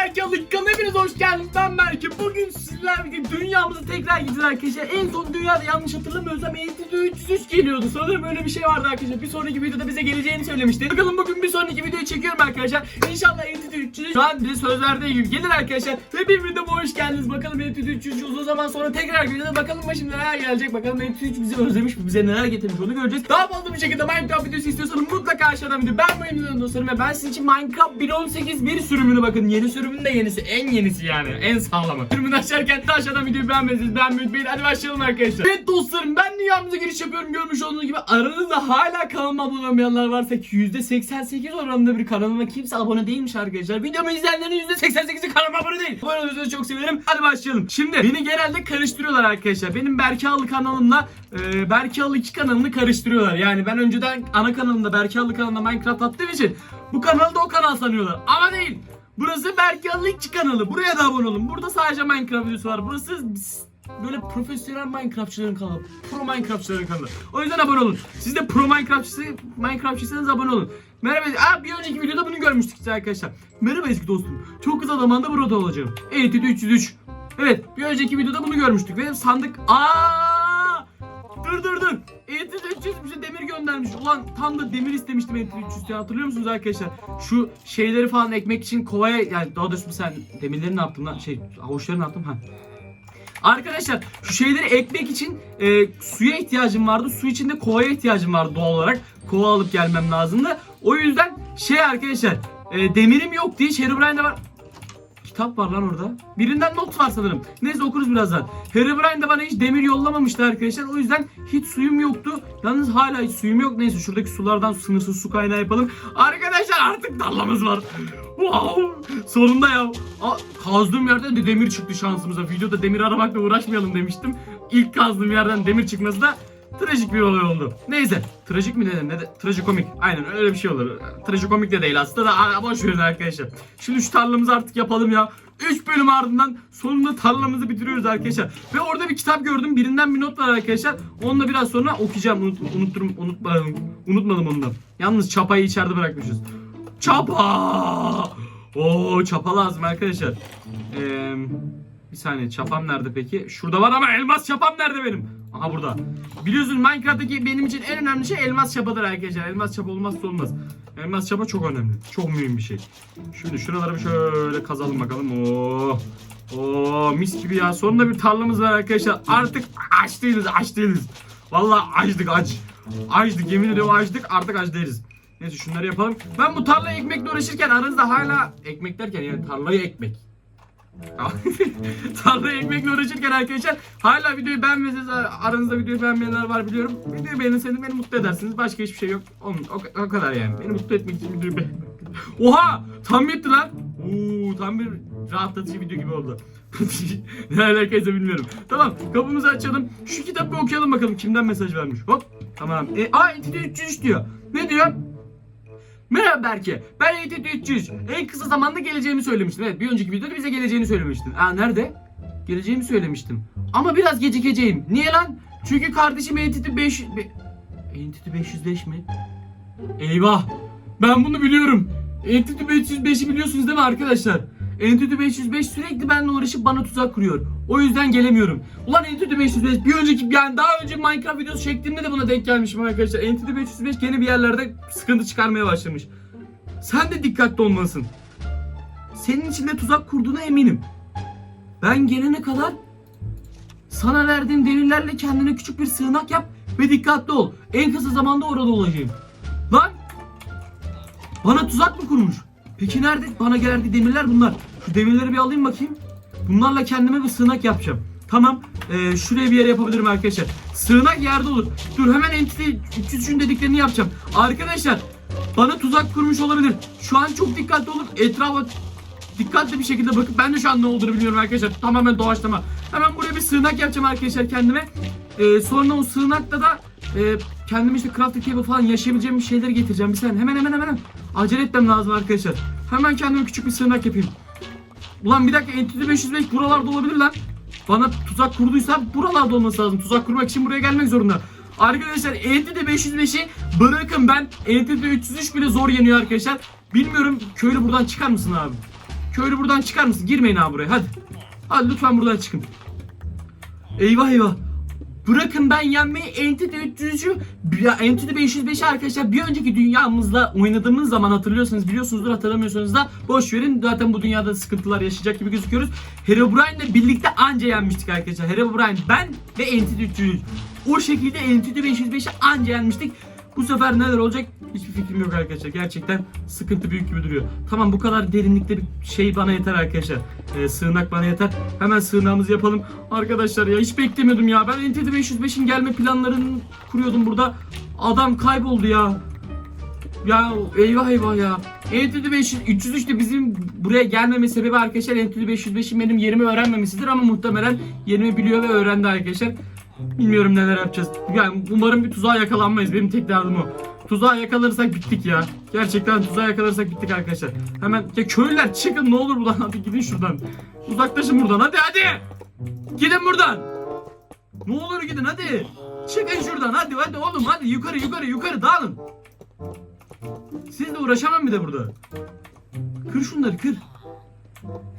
Berke Alık kanalına hepiniz hoş geldiniz. Ben Berke. Bugün sizlerle birlikte dünyamızı tekrar gideceğiz arkadaşlar. En son dünyada yanlış hatırlamıyorsam Entity 303 geliyordu. Sanırım öyle bir şey vardı arkadaşlar. Bir sonraki videoda bize geleceğini söylemişti. Bakalım bugün bir sonraki videoyu çekiyorum arkadaşlar. İnşallah Entity 303 şu an bize söz gibi gelir arkadaşlar. Ve bir videoma hoş geldiniz. Bakalım Entity 303 uzun zaman sonra tekrar geleceğiz. Bakalım başımıza neler gelecek. Bakalım Entity 3 bizi özlemiş mi? Bize neler getirmiş onu göreceğiz. Daha fazla bir şekilde Minecraft videosu istiyorsanız mutlaka aşağıdan video. Ben bu videonun dostlarım ve ben sizin için Minecraft 1.18 bir sürümünü bakın. Yeni sürümün de yenisi. En yenisi yani. En sağlamı. Sürümünü açarken de aşağıdan videoyu beğenmediyseniz beğenmeyi unutmayın. Hadi başlayalım arkadaşlar. Evet dostlarım ben dünyamıza giriş yapıyorum. Görmüş olduğunuz gibi aranızda hala kanalıma abone olmayanlar varsa ki %88 oranında bir kanalıma kimse abone değilmiş arkadaşlar. Videomu izleyenlerin %88'i kanalıma abone değil. Abone olursanız çok sevinirim. Hadi başlayalım. Şimdi beni genelde karıştırıyorlar arkadaşlar. Benim Berke Allı kanalımla e, Berke Allı 2 kanalını karıştırıyorlar. Yani ben önceden ana kanalımda Berke Allı kanalında Minecraft attığım için bu kanalı da o kanal sanıyorlar. Ama değil. Burası Allı 2 kanalı. Buraya da abone olun. Burada sadece Minecraft videosu var. Burası böyle profesyonel Minecraftçıların kanalı. Pro Minecraftçıların kanalı. O yüzden abone olun. Siz de pro Minecraftçısı, Minecraftçıysanız abone olun. Merhaba. Aa, bir önceki videoda bunu görmüştük işte arkadaşlar. Merhaba eski dostum. Çok kısa zamanda burada olacağım. Eğitim 303. Evet bir önceki videoda bunu görmüştük ve sandık Aa! Dur dur dur. Eğitim 300 bize demir göndermiş. Ulan tam da demir istemiştim Eğitim 300 ya. Hatırlıyor musunuz arkadaşlar? Şu şeyleri falan ekmek için kovaya yani daha doğrusu sen demirleri ne yaptın lan? Şey havuçları ne yaptın? Ha. Arkadaşlar şu şeyleri ekmek için e, suya ihtiyacım vardı. Su için de kovaya ihtiyacım vardı doğal olarak. Kova alıp gelmem lazımdı. O yüzden şey arkadaşlar e, demirim yok diye Herobrine'de var. Kitap var lan orada. Birinden not var sanırım. Neyse okuruz birazdan. Herobrine de bana hiç demir yollamamıştı arkadaşlar. O yüzden hiç suyum yoktu. Yalnız hala hiç suyum yok. Neyse şuradaki sulardan sınırsız su kaynağı yapalım. Arkadaşlar artık tarlamız var. Wow! Sonunda ya. Aa, kazdığım yerden de demir çıktı şansımıza. Videoda demir aramakla uğraşmayalım demiştim. İlk kazdığım yerden demir çıkması da trajik bir olay oldu. Neyse. Trajik mi dedim? Ne de? Trajikomik. Aynen öyle bir şey olur. Trajikomik de değil aslında da boş verin arkadaşlar. Şimdi şu tarlamızı artık yapalım ya. 3 bölüm ardından sonunda tarlamızı bitiriyoruz arkadaşlar. Ve orada bir kitap gördüm. Birinden bir not var arkadaşlar. Onu da biraz sonra okuyacağım. Unut, unutturum, unutmadım. Unutmadım onu da. Yalnız çapayı içeride bırakmışız. Çapa! Oo çapa lazım arkadaşlar. Ee, bir saniye çapam nerede peki? Şurada var ama elmas çapam nerede benim? Aha burada. Biliyorsunuz Minecraft'taki benim için en önemli şey elmas çapadır arkadaşlar. Elmas çapa olmazsa olmaz. Elmas çapa çok önemli. Çok mühim bir şey. Şimdi şuraları şöyle kazalım bakalım. Oo. Oo mis gibi ya. Sonunda bir tarlamız var arkadaşlar. Artık aç değiliz, aç değiliz. Vallahi açtık aç. Açtık yemin ediyorum açtık artık aç değiliz. Neyse şunları yapalım. Ben bu tarlayı ekmekle uğraşırken aranızda hala ekmek derken yani tarlayı ekmek. tarlayı ekmekle uğraşırken arkadaşlar hala videoyu beğenmeseniz aranızda videoyu beğenmeyenler var biliyorum. Videoyu beğenirseniz beni mutlu edersiniz. Başka hiçbir şey yok. O, o, o kadar yani. Beni mutlu etmek için videoyu beğen. Oha! Tam yetti lan. Oo, tam bir rahatlatıcı video gibi oldu. ne alakaysa bilmiyorum. Tamam kapımızı açalım. Şu kitabı okuyalım bakalım kimden mesaj vermiş. Hop. Tamam. E, aa Entity 303 diyor. Ne diyor? Merhaba Berke. Ben Entity 300. En kısa zamanda geleceğimi söylemiştin. Evet bir önceki videoda bize geleceğini söylemiştin. Aa nerede? Geleceğimi söylemiştim. Ama biraz gecikeceğim. Niye lan? Çünkü kardeşim Entity 5... Be... Entity 505 mi? Eyvah. Ben bunu biliyorum. Entity 505'i biliyorsunuz değil mi arkadaşlar? Entity 505 sürekli benimle uğraşıp bana tuzak kuruyor. O yüzden gelemiyorum. Ulan Entity 505 bir önceki yani daha önce Minecraft videosu çektiğimde de buna denk gelmişim arkadaşlar. Entity 505 gene bir yerlerde sıkıntı çıkarmaya başlamış. Sen de dikkatli olmalısın. Senin içinde tuzak kurduğuna eminim. Ben gelene kadar sana verdiğim delillerle kendine küçük bir sığınak yap ve dikkatli ol. En kısa zamanda orada olacağım. Lan! Bana tuzak mı kurmuş? Peki nerede? Bana geldi demirler bunlar. Demirleri bir alayım bakayım. Bunlarla kendime bir sığınak yapacağım. Tamam. Ee, şuraya bir yere yapabilirim arkadaşlar. Sığınak yerde olur. Dur hemen Entity 303'ün dediklerini yapacağım. Arkadaşlar bana tuzak kurmuş olabilir. Şu an çok dikkatli olun. Etrafa dikkatli bir şekilde bakıp ben de şu an ne olduğunu biliyorum arkadaşlar. Tamamen doğaçlama. Hemen buraya bir sığınak yapacağım arkadaşlar kendime. Ee, sonra o sığınakta da e, kendime işte crafting table falan yaşayabileceğim bir şeyler getireceğim. Bir saniye hemen hemen hemen. Acele etmem lazım arkadaşlar. Hemen kendime küçük bir sığınak yapayım. Ulan bir dakika Entity 505 buralarda olabilir lan. Bana tuzak kurduysa buralarda olması lazım. Tuzak kurmak için buraya gelmek zorunda. Arkadaşlar Entity 505'i bırakın ben Entity 303 bile zor yeniyor arkadaşlar. Bilmiyorum köylü buradan çıkar mısın abi? Köylü buradan çıkar mısın? Girmeyin abi buraya hadi. Hadi lütfen buradan çıkın. Eyvah eyvah. Bırakın ben yenmeyi Entity 303'ü ya Entity 505'i arkadaşlar bir önceki dünyamızda oynadığımız zaman hatırlıyorsanız biliyorsunuzdur hatırlamıyorsanız da boş verin zaten bu dünyada sıkıntılar yaşayacak gibi gözüküyoruz. Herobrine'le birlikte anca yenmiştik arkadaşlar. Herobrine ben ve Entity 303. O şekilde Entity 505'i anca yenmiştik. Bu sefer neler olacak hiçbir fikrim yok arkadaşlar. Gerçekten sıkıntı büyük gibi duruyor. Tamam bu kadar derinlikte bir şey bana yeter arkadaşlar. Ee, sığınak bana yeter. Hemen sığınağımızı yapalım. Arkadaşlar ya hiç beklemiyordum ya. Ben Entity 505'in gelme planlarını kuruyordum burada. Adam kayboldu ya. Ya eyvah eyvah ya. Entity 500, 303 de bizim buraya gelmeme sebebi arkadaşlar Entity 505'in benim yerimi öğrenmemesidir ama muhtemelen yerimi biliyor ve öğrendi arkadaşlar. Bilmiyorum neler yapacağız. Yani umarım bir tuzağa yakalanmayız. Benim tek derdim o. Tuzağa yakalanırsak bittik ya. Gerçekten tuzağa yakalanırsak bittik arkadaşlar. Hemen ya köylüler çıkın ne olur buradan hadi gidin şuradan. Uzaklaşın buradan hadi hadi. Gidin buradan. Ne olur gidin hadi. Çıkın şuradan hadi hadi oğlum hadi yukarı yukarı yukarı dağılın. Sizle uğraşamam bir de burada. Kır şunları kır.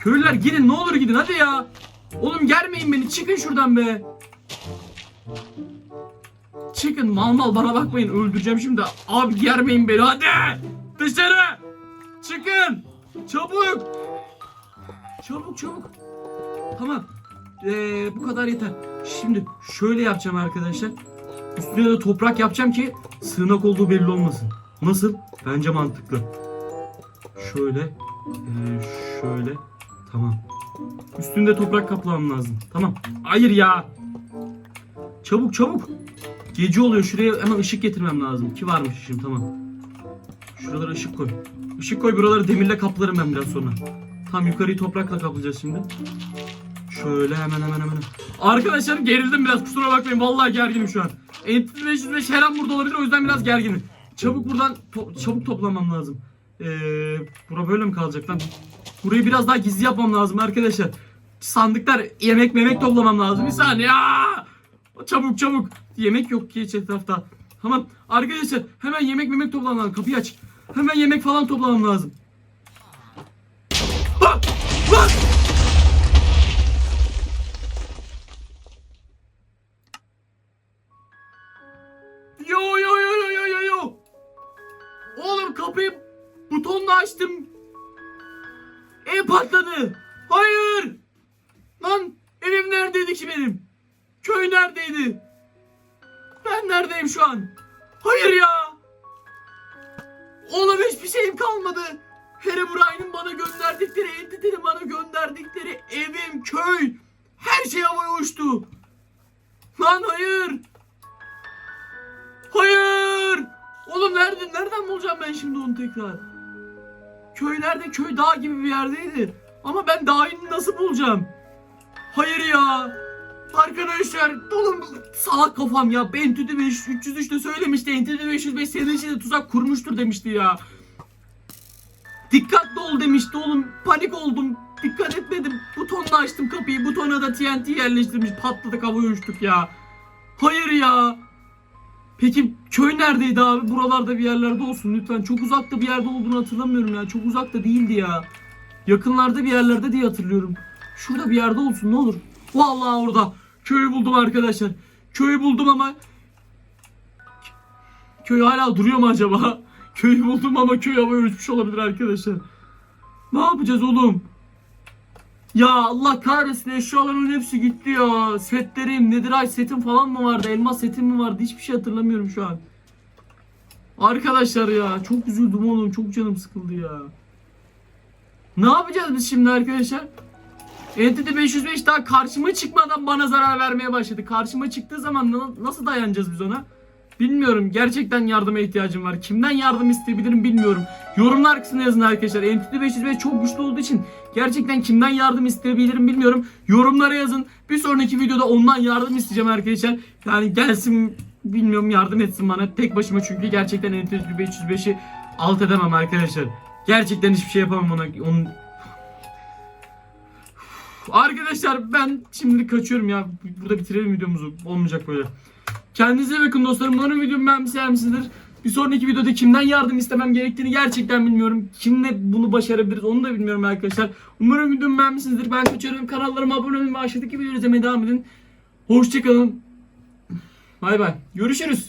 Köylüler gidin ne olur gidin hadi ya. Oğlum germeyin beni çıkın şuradan be. Çıkın mal mal bana bakmayın öldüreceğim şimdi. Abi germeyin beni hadi. Dışarı. Çıkın. Çabuk. Çabuk çabuk. Tamam. Ee, bu kadar yeter. Şimdi şöyle yapacağım arkadaşlar. Üstüne de toprak yapacağım ki sığınak olduğu belli olmasın. Nasıl? Bence mantıklı. Şöyle. ee, şöyle. Tamam. Üstünde toprak kaplamam lazım. Tamam. Hayır ya. Çabuk çabuk. Gece oluyor. Şuraya hemen ışık getirmem lazım. Ki varmış işim tamam. Şuralara ışık koy. Işık koy buraları demirle kaplarım ben biraz sonra. Tam yukarıyı toprakla kaplayacağız şimdi. Şöyle hemen hemen hemen. Arkadaşlar gerildim biraz kusura bakmayın. Vallahi gerginim şu an. Entity 505 her an burada olabilir o yüzden biraz gerginim. Çabuk buradan to- çabuk toplamam lazım. Ee, bura böyle mi kalacak lan? Burayı biraz daha gizli yapmam lazım arkadaşlar. Sandıklar yemek memek toplamam lazım. Bir saniye. Aa! Çabuk çabuk. Yemek yok ki hiç etrafta. Tamam arkadaşlar hemen yemek memek toplamam lazım. Kapıyı aç. Hemen yemek falan toplamam lazım. Ah! Lan! Yo yo yo yo yo yo yo. Oğlum kapıyı butonla açtım. Ev patladı. Hayır. Lan evim neredeydi ki benim? Köy neredeydi? Ben neredeyim şu an? Hayır ya. Oğlum hiçbir şeyim kalmadı. Herobrine'in bana gönderdikleri, Entity'nin bana gönderdikleri evim, köy, her şey havaya uçtu. Lan hayır. Hayır. Oğlum nerede, nereden bulacağım ben şimdi onu tekrar? Köy nerede? Köy dağ gibi bir yerdeydi. Ama ben dağı nasıl bulacağım? Hayır ya. Arkadaşlar oğlum salak kafam ya. Entity 5 303'te söylemişti. Entity 505 senin için de tuzak kurmuştur demişti ya. Dikkatli ol demişti oğlum. Panik oldum. Dikkat etmedim. Butonla açtım kapıyı. Butona da TNT yerleştirmiş. Patladık havaya uçtuk ya. Hayır ya. Peki köy neredeydi abi? Buralarda bir yerlerde olsun lütfen. Çok uzakta bir yerde olduğunu hatırlamıyorum ya. Çok uzakta değildi ya. Yakınlarda bir yerlerde diye hatırlıyorum. Şurada bir yerde olsun ne olur. Vallahi orada. Köyü buldum arkadaşlar. Köyü buldum ama Köy hala duruyor mu acaba? Köyü buldum ama köy havaya uçmuş olabilir arkadaşlar. Ne yapacağız oğlum? Ya Allah kahretsin eşyalarımın hepsi gitti ya. Setlerim, netherite setim falan mı vardı? Elmas setim mi vardı? Hiçbir şey hatırlamıyorum şu an. Arkadaşlar ya çok üzüldüm oğlum. Çok canım sıkıldı ya. Ne yapacağız biz şimdi arkadaşlar? Entity 505 daha karşıma çıkmadan bana zarar vermeye başladı. Karşıma çıktığı zaman na- nasıl dayanacağız biz ona? Bilmiyorum. Gerçekten yardıma ihtiyacım var. Kimden yardım isteyebilirim bilmiyorum. Yorumlar kısmına yazın arkadaşlar. Entity 505 çok güçlü olduğu için gerçekten kimden yardım isteyebilirim bilmiyorum. Yorumlara yazın. Bir sonraki videoda ondan yardım isteyeceğim arkadaşlar. Yani gelsin bilmiyorum yardım etsin bana. Tek başıma çünkü gerçekten Entity 505'i alt edemem arkadaşlar. Gerçekten hiçbir şey yapamam ona. Onun... Arkadaşlar ben şimdi kaçıyorum ya. Burada bitirelim videomuzu. Olmayacak böyle. Kendinize bakın dostlarım. Umarım videomu beğenmişsinizdir. Bir sonraki videoda kimden yardım istemem gerektiğini gerçekten bilmiyorum. Kimle bunu başarabiliriz onu da bilmiyorum arkadaşlar. Umarım videomu beğenmişsinizdir. Ben kaçıyorum. Kanallarıma abone olun ve aşağıdaki videoları izlemeye devam edin. Hoşçakalın. Bay bay. Görüşürüz.